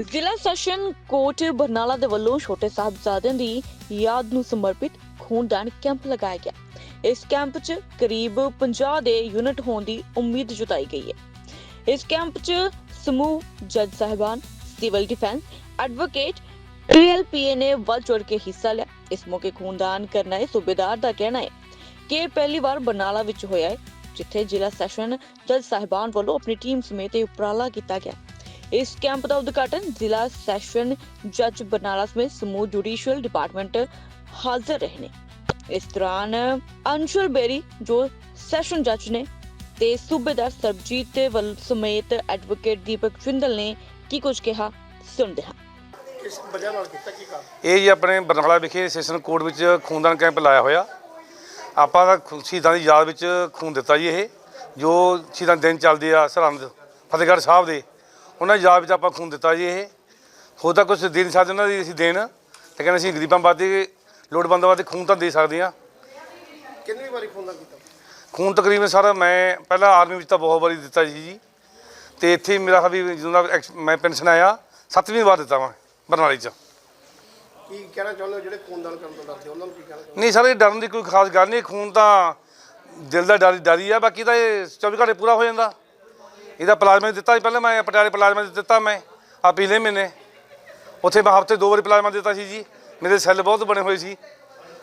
ਜ਼ਿਲ੍ਹਾ session court Barnala ਦੇ ਵੱਲੋਂ ਛੋਟੇ ਸਾਹਿਬਜ਼ਾਦਿਆਂ ਦੀ ਯਾਦ ਨੂੰ ਸਮਰਪਿਤ ਖੂਨਦਾਨ ਕੈਂਪ ਲਗਾਇਆ ਗਿਆ। ਇਸ ਕੈਂਪ 'ਚ ਕਰੀਬ 50 ਦੇ ਯੂਨਿਟ ਹੋਣ ਦੀ ਉਮੀਦ ਜਤਾਈ ਗਈ ਹੈ। ਇਸ ਕੈਂਪ 'ਚ ਸਮੂਹ ਜੱਜ ਸਾਹਿਬਾਨ, ਸਿਵਲ ਡਿਫੈਂਸ ਐਡਵੋਕੇਟ ਪੀਐਲਪੀਏ ਨੇ ਵੱਧ ਚੜ ਕੇ ਹਿੱਸਾ ਲਿਆ। ਇਸ ਮੌਕੇ ਖੂਨਦਾਨ ਕਰਨਾ ਹੈ ਸੂਬੇਦਾਰ ਦਾ ਕਹਿਣਾ ਹੈ ਕਿ ਪਹਿਲੀ ਵਾਰ ਬਰਨਾਲਾ ਵਿੱਚ ਹੋਇਆ ਹੈ, ਜਿੱਥੇ ਜ਼ਿਲ੍ਹਾ ਸੈਸ਼ਨ ਜੱਜ ਸਾਹਿਬਾਨ ਵੱਲੋਂ ਆਪਣੀ ਟੀਮ ਸਮੇਤ ਇਹ ਉਪਰਾਲਾ ਕੀਤਾ ਗਿਆ। ਇਸ ਕੈਂਪ ਦਾ ਉਦਘਾਟਨ ਜ਼ਿਲ੍ਹਾ ਸੈਸ਼ਨ ਜੱਜ ਬਰਨਾਲਾ ਸਮੇਤ ਸਮੂਹ ਜੁਡੀਸ਼ੀਅਲ ਡਿਪਾਰਟਮੈਂਟ ਹਾਜ਼ਰ ਰਹੇ ਨੇ। ਇਸ ਦੌਰਾਨ ਅੰਸ਼ੁਲ ਬੇਰੀ ਜੋ ਸੈਸ਼ਨ ਜੱਜ ਨੇ ਤੇ ਸੂਬੇਦਾਰ ਸਰਬਜੀਤ ਵੱਲ ਸਮੇਤ ਐਡਵੋਕੇਟ ਦੀਪਕ ਜਿੰਦਲ ਨੇ ਕੀ ਕੁਝ ਕਿਹਾ ਸੁਣਦੇ ਹਾਂ। ਕਿਸ ਵਜ੍ਹਾ ਨਾਲ ਕੀਤਾ ਕੀ ਕੰਮ? ਇਹ ਜੀ ਆਪਣੇ ਬਰਨਾਲਾ ਵਿਖੇ ਸੈਸ਼ਨ ਕੋਰਟ ਵਿੱਚ ਖੂਨਦਾਨ ਕੈਂਪ ਲਾਇਆ ਹੋਇਆ। ਆਪਾਂ ਦਾ ਸ਼ਹੀਦਾਂ ਦੀ ਯਾਦ ਵਿੱਚ ਖੂਨ ਦਿੱਤਾ ਜੀ ਇਹ ਜੋ ਸ਼ਹੀਦਾਂ ਦਿਨ ਚੱਲਦੇ ਆ ਸਰਹੰਦ ਫਤਿਹਗੜ੍ਹ ਸਾਹਿਬ ਦੇ। ਉਹਨਾਂ ਦੀ ਯਾਦ ਵਿੱਚ ਆਪਾਂ ਖੂਨ ਦਿੱਤਾ ਜੀ ਇਹ। ਹੋ ਤਾਂ ਕੁਝ ਦੇ ਨਹੀਂ ਸਕਦੇ ਉਹਨਾਂ ਦੀ ਅਸੀਂ ਦੇਣ। ਤੇ ਕਹਿੰਦੇ ਅਸੀਂ ਗਰੀਬਾਂ ਵਾਸਤੇ ਲੋੜਵੰਦਾਂ ਵਾਸਤੇ ਖੂਨ ਤਾਂ ਦੇ ਸਕਦੇ ਆ ਕਿੰਨੀ ਵਾਰੀ ਖੂਨਦਾਨ ਕੀਤਾ? ਖੂਨ ਤਕਰੀਬਨ ਸਰ ਮੈਂ ਪਹਿਲਾਂ ਆਰਮੀ ਵਿੱਚ ਤਾਂ ਬਹੁਤ ਵਾਰੀ ਦਿੱਤਾ ਜੀ ਜੀ। ਤੇ ਇੱਥੇ ਮੇਰਾ ਵੀ ਜਦੋਂ ਦਾ ਐਕਸ- ਮੈਂ ਪੈਨਸ਼ਨ ਆਇਆ ਸੱਤਵੀਂ ਵਾਰ ਦਿੱਤਾ ਮੈਂ ਬਰਨਾਲੇ 'ਚ। ਕੀ ਕਹਿਣਾ ਚਾਹੁੰਦੇ ਹੋ ਜਿਹੜੇ ਖੂਨਦਾਨ ਕਰਨ ਤੋਂ ਡਰਦੇ ਉਹਨਾਂ ਨੂੰ ਕੀ ਕਹਿਣਾ ਚਾਹੁੰਦੇ ਨਹੀਂ ਸਰ ਇਹ ਡਰਨ ਦੀ ਕੋਈ ਖਾਸ ਗੱਲ ਨਹੀਂ ਖੂਨ ਤਾਂ ਦਿਲ ਦਾ ਡਰ ਡਰੀ ਆ ਬਾਕੀ ਤਾਂ ਇਹ 24 ਘੰਟੇ ਪੂਰਾ ਹੋ ਜਾਂਦਾ। ਇਹਦਾ ਪਲਾਜ਼ਮਾ ਦਿੱਤਾ ਸੀ ਪਹਿਲਾਂ ਮੈਂ ਪਟਿਆਲੇ ਪਲਾਜ਼ਮਾ ਦਿੱਤਾ ਮੈਂ ਆ ਪਿਛਲੇ ਮਹੀਨੇ। ਉੱਥੇ ਮੈਂ ਹਫ਼ਤੇ ਦੋ ਵਾਰੀ ਪਲਾਜ਼ਮਾ ਦਿੱਤਾ ਸੀ ਜੀ। ਮੇਰੇ ਸੈੱਲ ਬਹੁਤ ਬਣੇ ਹੋਏ ਸੀ।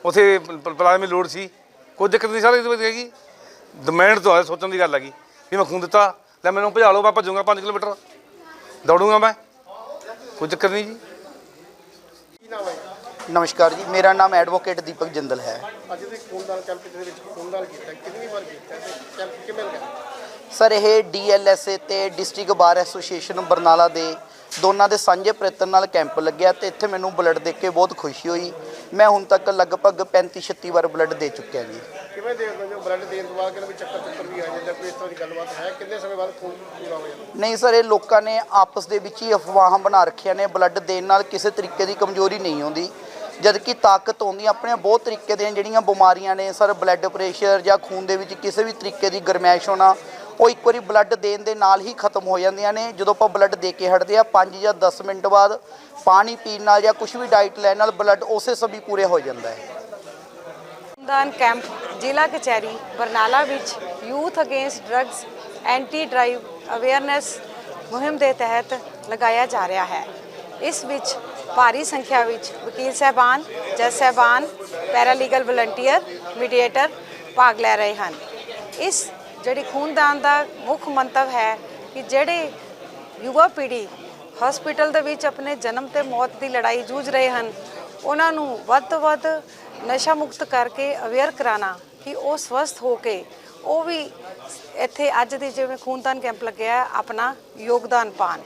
ਉੱਥੇ ਪਲਾਜ਼ਮੇ ਦੀ ਲੋੜ ਸੀ। ਕੋਈ ਦਿੱਕਤ ਨਹੀਂ ਸਰ ਇਹਦੇ ਵਿੱਚ ਹੈਗੀ। ਡਿਮਾਂਡ ਤੋਂ ਆ ਸੋਚਣ ਦੀ ਗੱਲ ਹੈਗੀ। ਵੀ ਮੈਂ ਖੂਨ ਦਿੱਤਾ। ਲੈ ਮੈਨੂੰ ਭਜਾ ਲਓ ਮੈਂ ਭੱਜੂਗਾ 5 ਕਿਲੋਮੀਟਰ। ਦੌੜੂਗਾ ਮੈਂ। ਕੋਈ ਚੱਕਰ ਨਹੀਂ ਜੀ। ਕੀ ਨਾਮ ਹੈ ਨਮਸਕਾਰ ਜੀ। ਮੇਰਾ ਨਾਮ ਐਡਵੋਕੇਟ ਦੀਪਕ ਜਿੰਦਲ ਹੈ। ਅੱਜ ਦੇ ਖੂਨਦਾਨ ਕੈਂਪ ਦੇ ਵਿੱਚ ਖੂਨਦਾਨ ਕੀਤਾ। ਕਿੰਨੀ ਵਾਰ ਕੀਤਾ ਤੇ ਕੈਂਪ ਕਿਵੇਂ ਲੱਗਾ ਸਰ ਇਹ ਡੀਐਲਐਸਏ ਤੇ ਡਿਸਟ੍ਰਿਕਟ ਬਾਰ ਐਸੋਸੀਏਸ਼ਨ ਬਰਨਾਲਾ ਦੇ ਦੋਨਾਂ ਦੇ ਸਾਂਝੇ ਪ੍ਰਯਤਨ ਨਾਲ ਕੈਂਪ ਲੱਗਿਆ ਤੇ ਇੱਥੇ ਮੈਨੂੰ ਬਲੱਡ ਦੇਖ ਕੇ ਬਹੁਤ ਖੁਸ਼ੀ ਹੋਈ। ਮੈਂ ਹੁਣ ਤੱਕ ਲਗਭਗ 35 36 ਵਾਰ ਬਲੱਡ ਦੇ ਚੁੱਕਿਆ ਜੀ। ਕਿਵੇਂ ਦੇਖਦੇ ਹੋ ਜੋ ਬਲੱਡ ਦੇਣ ਤੋਂ ਬਾਅਦ ਕਹਿੰਦੇ ਵੀ ਚੱਕਰ ਚੱਕਰ ਵੀ ਆ ਜਾਂਦਾ ਕੋਈ ਇਸ ਤਰ੍ਹਾਂ ਦੀ ਗੱਲਬਾਤ ਹੈ? ਕਿੰਨੇ ਸਮੇਂ ਬਾਅਦ ਖੂਨ ਪੂਰਾ ਹੋ ਜਾਂਦਾ? ਨਹੀਂ ਸਰ ਇਹ ਲੋਕਾਂ ਨੇ ਆਪਸ ਦੇ ਵਿੱਚ ਹੀ ਅਫਵਾਹਾਂ ਬਣਾ ਰੱਖੀਆਂ ਨੇ। ਬਲੱਡ ਦੇਣ ਨਾਲ ਕਿਸੇ ਤਰੀਕੇ ਦੀ ਕਮਜ਼ੋਰੀ ਨਹੀਂ ਆਉਂਦੀ। ਜਦ ਕਿ ਤਾਕਤ ਆਉਂਦੀ ਆਪਣੀਆਂ ਬਹੁਤ ਤਰੀਕੇ ਦੀਆਂ ਜਿਹੜੀਆਂ ਬਿਮਾਰੀਆਂ ਨੇ ਸਰ ਬਲੱਡ ਪ੍ਰੈਸ਼ਰ ਜਾਂ ਖੂਨ ਦੇ ਵਿੱਚ ਕਿਸੇ ਵੀ ਤਰੀਕੇ ਦੀ ਗਰਮੈਸ਼ ਹੋਣਾ ਉਹ ਇੱਕ ਵਾਰੀ ਬਲੱਡ ਦੇਣ ਦੇ ਨਾਲ ਹੀ ਖਤਮ ਹੋ ਜਾਂਦੀਆਂ ਨੇ। ਜਦੋਂ ਆਪਾਂ ਬਲੱਡ ਦੇ ਕੇ ਹਟਦੇ ਆ 5 ਜਾਂ 10 ਮਿੰਟ ਬਾਅਦ ਪਾਣੀ ਪੀਣ ਨਾਲ ਜਾਂ ਕੁਝ ਵੀ ਡਾਈਟ ਲੈਣ ਨਾਲ ਬਲੱਡ ਉਸੇ ਸਮੇਂ ਪੂਰੇ ਹੋ ਜਾਂਦਾ ਹੈ। ਖੂਨਦਾਨ ਕੈਂਪ ਜ਼ਿਲ੍ਹਾ ਕਚਹਿਰੀ, ਬਰਨਾਲਾ ਵਿੱਚ youth against drugs anti drive awareness ਮੁਹਿੰਮ ਦੇ ਤਹਿਤ ਲਗਾਇਆ ਜਾ ਰਿਹਾ ਹੈ। ਇਸ ਵਿੱਚ ਭਾਰੀ ਸੰਖਿਆ ਵਿੱਚ ਵਕੀਲ ਸਹਿਬਾਨ, ਜੱਜ ਸਹਿਬਾਨ, ਪੈਰਾਲੀਗਲ ਵਲੰਟੀਅਰ, ਮੀਡੀਏਟਰ ਭਾਗ ਲੈ ਰਹੇ ਹਨ। ਇਸ ਜਿਹੜੀ ਖੂਨਦਾਨ ਦਾ ਮੁੱਖ ਮੰਤਵ ਹੈ ਕਿ ਜਿਹੜੇ ਯੁਵਾ ਪੀੜ੍ਹੀ ਹਸਪੀਟਲ ਦੇ ਵਿੱਚ ਆਪਣੇ ਜਨਮ ਤੇ ਮੌਤ ਦੀ ਲੜਾਈ ਜੂਝ ਰਹੇ ਹਨ, ਉਹਨਾਂ ਨੂੰ ਵੱਧ ਤੋਂ ਵੱਧ ਨਸ਼ਾ ਮੁਕਤ ਕਰਕੇ ਅਵੇਅਰ ਕਰਾਣਾ ਕਿ ਉਹ ਸਵਸਥ ਹੋ ਕੇ ਉਹ ਵੀ ਇੱਥੇ ਅੱਜ ਦੀ ਜਿਵੇਂ ਖੂਨਦਾਨ ਕੈਂਪ ਲੱਗਿਆ ਆਪਣਾ ਯੋਗਦਾਨ ਪਾਣ।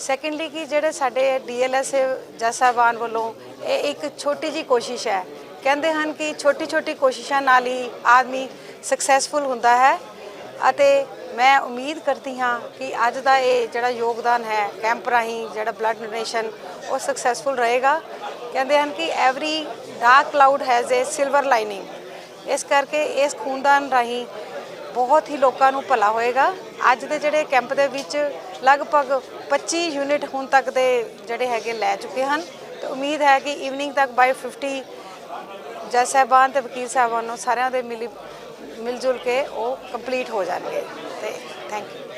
ਸੈਕੰਡਲੀ ਕਿ ਜਿਹੜੇ ਸਾਡੇ ਡੀਐਲਐਸ ਜੱਜ ਸਾਹਿਬਾਨ ਵੱਲੋਂ ਇਹ ਇੱਕ ਛੋਟੀ ਜੀ ਕੋਸ਼ਿਸ਼ ਹੈ। ਕਹਿੰਦੇ ਹਨ ਕਿ ਛੋਟੀ ਛੋਟੀ ਕੋਸ਼ਿਸ਼ਾਂ ਨਾਲ ਹੀ ਆਦਮੀ ਸਕਸੈਸਫੁਲ ਹੁੰਦਾ ਹੈ। ਅਤੇ ਮੈਂ ਉਮੀਦ ਕਰਦੀ ਹਾਂ ਕਿ ਅੱਜ ਦਾ ਇਹ ਜਿਹੜਾ ਯੋਗਦਾਨ ਹੈ ਕੈਂਪ ਰਾਹੀਂ ਜਿਹੜਾ ਬਲੱਡ ਡੋਨੇਸ਼ਨ ਉਹ ਸਕਸੈਸਫੁਲ ਰਹੇਗਾ। ਕਹਿੰਦੇ ਹਨ ਕਿ every dark cloud has a silver lining ਇਸ ਕਰਕੇ ਇਸ ਖੂਨਦਾਨ ਰਾਹੀਂ ਬਹੁਤ ਹੀ ਲੋਕਾਂ ਨੂੰ ਭਲਾ ਹੋਏਗਾ। ਅੱਜ ਦੇ ਜਿਹੜੇ ਕੈਂਪ ਦੇ ਵਿੱਚ ਲਗਭਗ 25 ਯੂਨਿਟ ਹੁਣ ਤੱਕ ਦੇ ਜਿਹੜੇ ਹੈਗੇ ਲੈ ਚੁੱਕੇ ਹਨ। ਤੇ ਉਮੀਦ ਹੈ ਕਿ ਈਵਨਿੰਗ ਤੱਕ ਬਾਈ 50 ਜੱਜ ਸਾਹਿਬਾਨ ਤੇ ਵਕੀਲ ਸਾਹਿਬਾਨ ਨੂੰ ਸਾਰਿਆਂ ਦੇ ਮਿਲੀ ਮਿਲ ਜੁਲ ਕੇ ਉਹ ਕੰਪਲੀਟ ਹੋ ਜਾਣਗੇ। ਤੇ ਥੈਂਕ ਯੂ